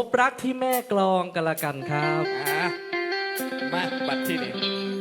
พบรักที่แม่กลองกันละกันครับมาบัตรที่นี่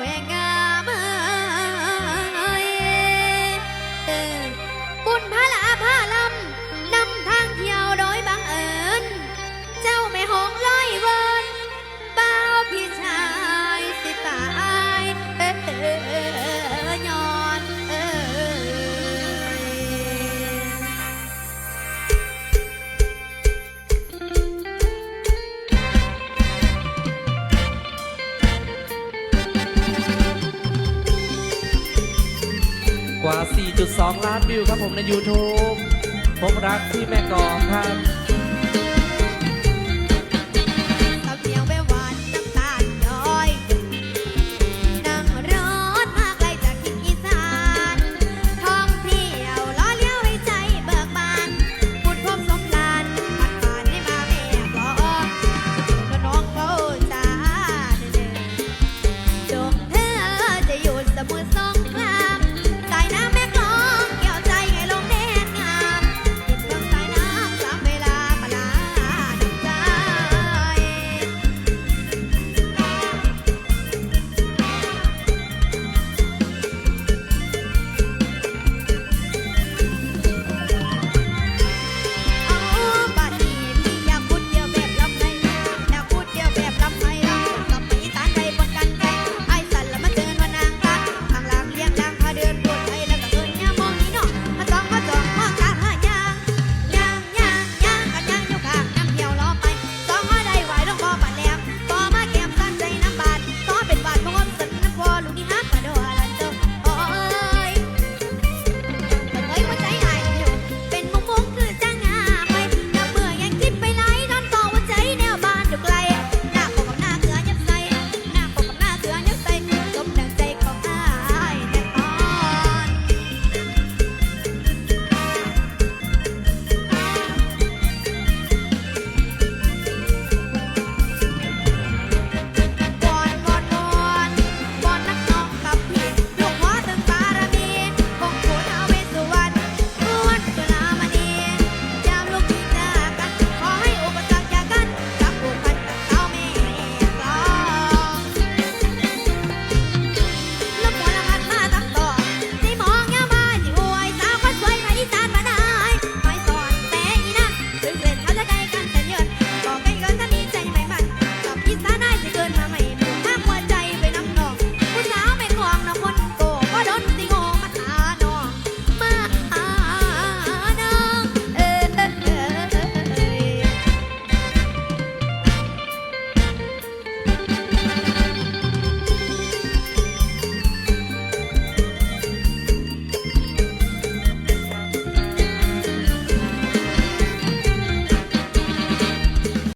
going out. 4.2 ล้านวิวครับผมใน YouTube ผมรักที่แม่กองครับ